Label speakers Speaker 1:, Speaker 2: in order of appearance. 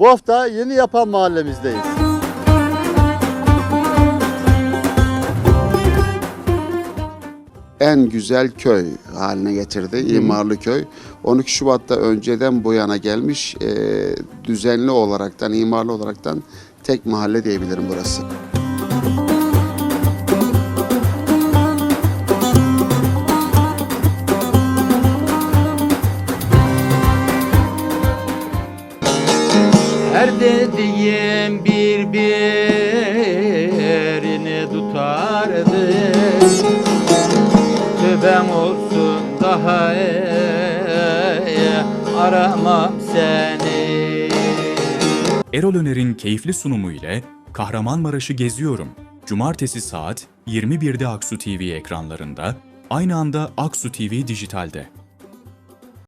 Speaker 1: Bu hafta Yeni Yapan mahallemizdeyiz.
Speaker 2: en güzel köy haline getirdi. İmarlı köy. 12 Şubat'ta önceden bu yana gelmiş e, düzenli olaraktan, imarlı olaraktan tek mahalle diyebilirim burası.
Speaker 3: Her dediğim birbirini tutardı Tövbem olsun daha aramam seni
Speaker 4: Erol Öner'in keyifli sunumu ile Kahramanmaraş'ı geziyorum. Cumartesi saat 21'de Aksu TV ekranlarında, aynı anda Aksu TV Dijital'de.